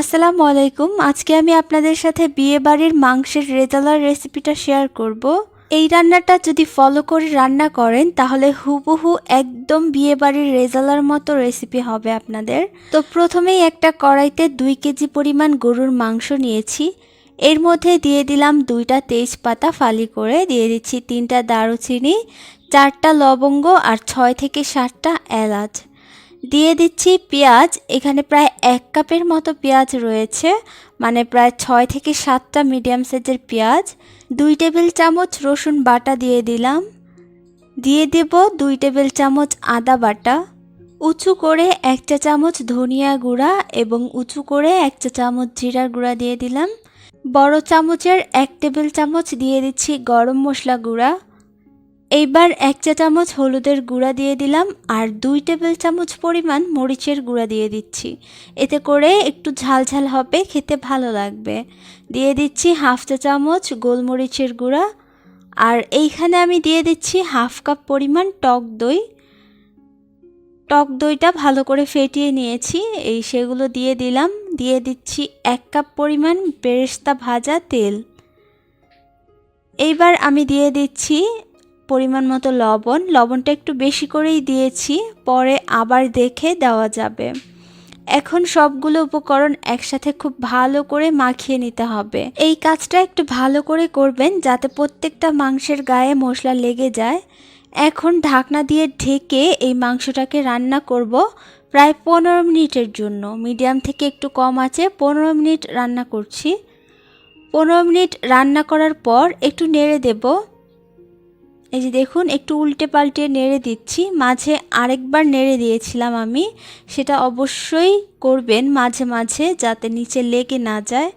আসসালামু আলাইকুম। আজকে আমি আপনাদের সাথে বিয়ে বাড়ির মাংসের রেজালার রেসিপিটা শেয়ার করব। এই রান্নাটা যদি ফলো করে রান্না করেন, তাহলে হুবহু একদম বিয়ে বাড়ির রেজালার মতো রেসিপি হবে আপনাদের। তো প্রথমেই একটা কড়াইতে দুই কেজি পরিমাণ গরুর মাংস নিয়েছি। এর মধ্যে দিয়ে দিলাম দুইটা তেজপাতা ফালি করে, দিয়ে দিচ্ছি তিনটা দারুচিনি, চারটা লবঙ্গ আর ছয় থেকে সাতটা এলাচ। দিয়ে দিচ্ছি পেঁয়াজ। এখানে প্রায় এক কাপের মতো পেঁয়াজ রয়েছে। মানে প্রায় ছয় থেকে সাতটা মিডিয়াম সাইজের পেঁয়াজ। দুই টেবিল চামচ রসুন বাটা দিয়ে দিলাম। দিয়ে দেব দুই টেবিল চামচ আদা বাটা। উঁচু করে এক চা চামচ ধনিয়া গুঁড়া এবং উঁচু করে এক চা চামচ জিরার গুঁড়া দিয়ে দিলাম। বড় চামচের এক টেবিল চামচ দিয়ে দিচ্ছি গরম মশলা গুঁড়া। এইবার এক চা চামচ হলুদের গুঁড়া দিয়ে দিলাম আর দুই টেবিল চামচ পরিমাণ মরিচের গুঁড়া দিয়ে দিচ্ছি। এতে করে একটু ঝাল ঝাল হবে, খেতে ভালো লাগবে। দিয়ে দিচ্ছি হাফ চা চামচ গোলমরিচের গুঁড়া আর এইখানে আমি দিয়ে দিচ্ছি হাফ কাপ পরিমাণ টক দই। টক দইটা ভালো করে ফেটিয়ে নিয়েছি, এই সেগুলো দিয়ে দিলাম। দিয়ে দিচ্ছি এক কাপ পরিমাণ বেরেস্তা ভাজা তেল। এইবার আমি দিয়ে দিচ্ছি পরিমাণ মতো লবণ, লবণটা একটু বেশি করেই দিয়েছি, পরে আবার দেখে দেওয়া যাবে। এখন সবগুলো উপকরণ একসাথে খুব ভালো করে মাখিয়ে নিতে হবে। এই কাজটা একটু ভালো করে করবেন যাতে প্রত্যেকটা মাংসের গায়ে মশলা লেগে যায়। এখন ঢাকনা দিয়ে ঢেকে এই মাংসটাকে রান্না করব প্রায় পনেরো মিনিটের জন্য। মিডিয়াম থেকে একটু কম আছে, পনেরো মিনিট রান্না করছি। পনেরো মিনিট রান্না করার পর একটু নেড়ে দেবো। এই যে দেখুন, একটু উল্টে পাল্টে নেড়ে দিচ্ছি। মাঝে আরেকবার নেড়ে দিয়েছিলাম আমি। সেটা অবশ্যই করবেন মাঝে মাঝে যাতে নিচে লেগে না যায়।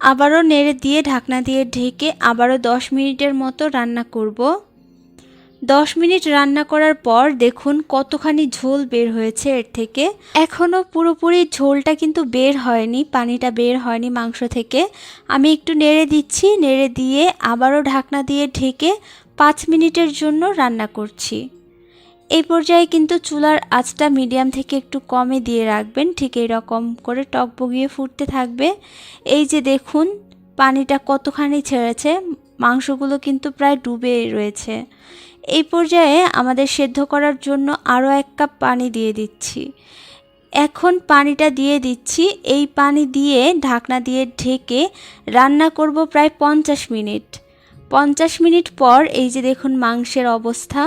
আবারও নেড়ে দিয়ে, ঢাকনা দিয়ে ঢেকে আবারও দশ মিনিটের মতো রান্না করব। দশ মিনিট রান্না করার পর দেখুন কতখানি ঝোল বের হয়েছে এর থেকে। এখনও পুরোপুরি ঝোলটা কিন্তু বের হয়নি, পানিটা বের হয়নি মাংস থেকে। আমি একটু নেড়ে দিচ্ছি, নেড়ে দিয়ে আবারও ঢাকনা দিয়ে ঢেকে পাঁচ মিনিটের জন্য রান্না করছি। এই পর্যায়ে কিন্তু চুলার আঁচটা মিডিয়াম থেকে একটু কমে দিয়ে রাখবেন, ঠিক এই রকম করে টক বগিয়ে ফুটতে থাকবে। এই যে দেখুন, পানিটা কতখানি ছেড়েছে, মাংসগুলো কিন্তু প্রায় ডুবে রয়েছে। এই পর্যায়ে আমাদের সেদ্ধ করার জন্য আরও এক কাপ পানি দিয়ে দিচ্ছি। এখন পানিটা দিয়ে দিচ্ছি। এই পানি দিয়ে ঢাকনা দিয়ে ঢেকে রান্না করব প্রায় পঞ্চাশ মিনিট। পঞ্চাশ মিনিট পর এই যে দেখুন মাংসের অবস্থা,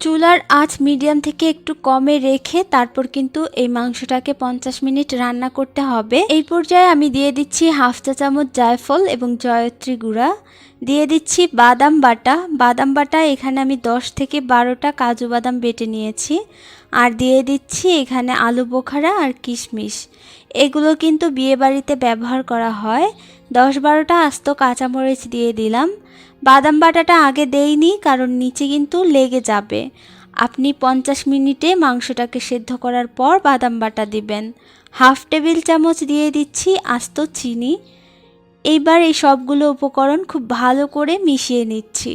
চুলার আঁচ মিডিয়াম থেকে একটু কমে রেখে তারপর কিন্তু এই মাংসটাকে পঞ্চাশ মিনিট রান্না করতে হবে। এই পর্যায়ে আমি দিয়ে দিচ্ছি হাফ চা চামচ জায়ফল এবং জয়ত্রী গুঁড়া। দিয়ে দিচ্ছি বাদাম বাটা। বাদাম বাটা এখানে আমি দশ থেকে বারোটা কাজু বাদাম বেটে নিয়েছি। আর দিয়ে দিচ্ছি এখানে আলু বোখারা আর কিশমিশ। এগুলো কিন্তু বিয়েবাড়িতে ব্যবহার করা হয়। দশ বারোটা আস্ত কাঁচামরিচ দিয়ে দিলাম। বাদাম বাটাটা আগে দেইনি, কারণ নিচে কিন্তু লেগে যাবে। আপনি পঞ্চাশ মিনিটে মাংসটাকে সেদ্ধ করার পর বাদাম বাটা দিবেন। হাফ টেবিল চামচ দিয়ে দিচ্ছি আস্ত চিনি। এইবার এই সবগুলো উপকরণ খুব ভালো করে মিশিয়ে নিচ্ছি।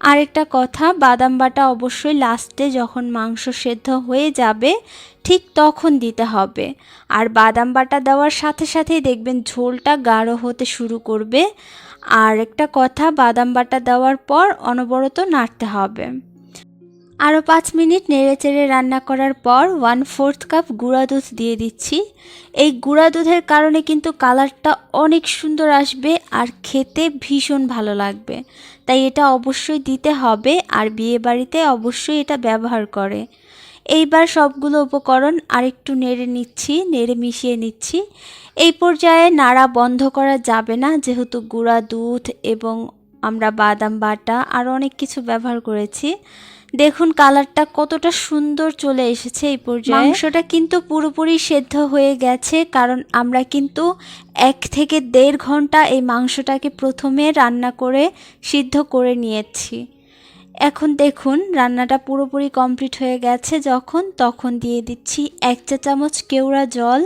আরেকটা কথা, বাদাম বাটা অবশ্যই লাস্টে যখন মাংস সেদ্ধ হয়ে যাবে, ঠিক তখন দিতে হবে। আর বাদাম বাটা দেওয়ার সাথে সাথেই দেখবেন ঝোলটা গাঢ় হতে শুরু করবে। আর একটা কথা, বাদাম বাটা দেওয়ার পর অনবরত নাড়তে হবে। আরও পাঁচ মিনিট নেড়ে চেড়ে রান্না করার পর ওয়ান ফোর্থ কাপ গুঁড়া দুধ দিয়ে দিচ্ছি। এই গুঁড়া দুধের কারণে কিন্তু কালারটা অনেক সুন্দর আসবে আর খেতে ভীষণ ভালো লাগবে। তাই এটা অবশ্যই দিতে হবে আর বিয়ে বাড়িতে অবশ্যই এটা ব্যবহার করে। এইবার সবগুলো উপকরণ আরেকটু নেড়ে নিচ্ছি, নেড়ে মিশিয়ে নিচ্ছি। এই পর্যায়ে নাড়া বন্ধ করা যাবে না, যেহেতু গুঁড়া দুধ এবং আমরা বাদাম বাটা আরও অনেক কিছু ব্যবহার করেছি। দেখুন কালারটা কতটা সুন্দর চলে এসেছে এই পর্যায়ে। মাংসটা কিন্তু পুরোপুরি সেদ্ধ হয়ে গেছে, কারণ আমরা কিন্তু এক থেকে দেড় ঘণ্টা এই মাংসটাকে প্রথমে রান্না করে সিদ্ধ করে নিয়েছি। এখন দেখুন রান্নাটা পুরোপুরি কমপ্লিট হয়ে গেছে, যখন তখন দিয়ে দিচ্ছি এক চা চামচ কেওড়া জল,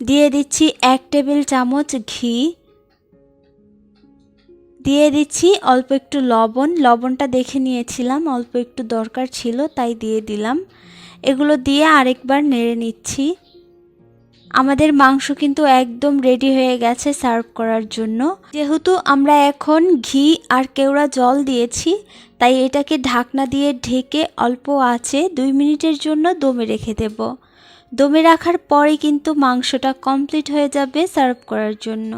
দিয়ে দিচ্ছি এক টেবিল চামচ ঘি দিয়ে দিচ্ছি, অল্প একটু লবণ। লবণটা দেখে নিয়েছিলাম, অল্প একটু দরকার ছিল, তাই দিয়ে দিলাম। এগুলো দিয়ে আরেকবার নেড়ে নিচ্ছি। আমাদের মাংস কিন্তু একদম রেডি হয়ে গেছে সার্ভ করার জন্য। যেহেতু আমরা এখন ঘি আর কেওড়া জল দিয়েছি, তাই এটাকে ঢাকনা দিয়ে ঢেকে অল্প আছে দুই মিনিটের জন্য দমে রেখে দেব। দমে রাখার পরে কিন্তু মাংসটা কমপ্লিট হয়ে যাবে সার্ভ করার জন্য।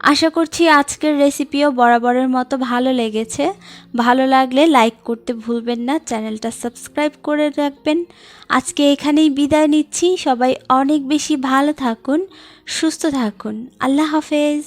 আশা করছি আজকের রেসিপিও বরাবরের মতো ভালো লেগেছে। ভালো লাগলে লাইক করতে ভুলবেন না, চ্যানেলটা সাবস্ক্রাইব করে রাখবেন। আজকে এখানেই বিদায় নিচ্ছি। সবাই অনেক বেশি ভালো থাকুন, সুস্থ থাকুন। আল্লাহ হাফেজ।